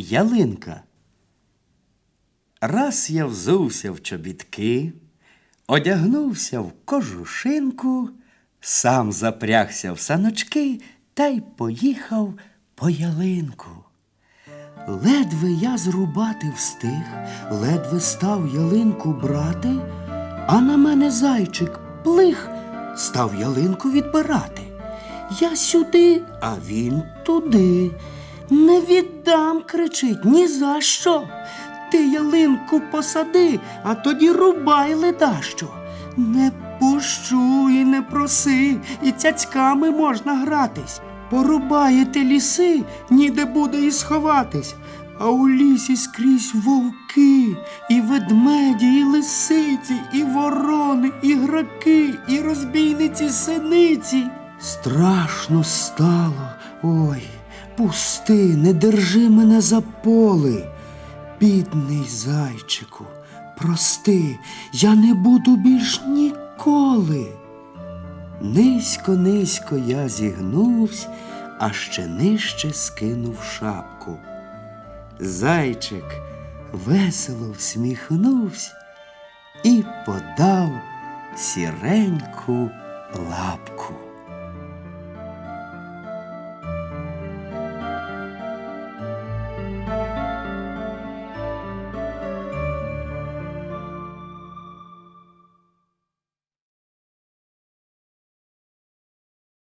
ялинка. Раз я взувся в чобітки, одягнувся в кожушинку, сам запрягся в саночки та й поїхав по ялинку. Ледве я зрубати встиг, ледве став ялинку брати, а на мене зайчик плих став ялинку відбирати. Я сюди, а він туди. Не віддам, кричить, ні за що. Ти ялинку посади, а тоді рубай ледащо. Не пущу і не проси, і цяцьками можна гратись. Порубаєте ліси, ніде буде і сховатись. А у лісі скрізь вовки, і ведмеді, і лисиці, і ворони, і граки, і розбійниці синиці. Страшно стало. Ой, пусти, не держи мене за поли. Бідний зайчику, прости, я не буду більш ніколи. Низько, низько я зігнувсь, а ще нижче скинув шапку. Зайчик весело всміхнувся і подав сіреньку лапку.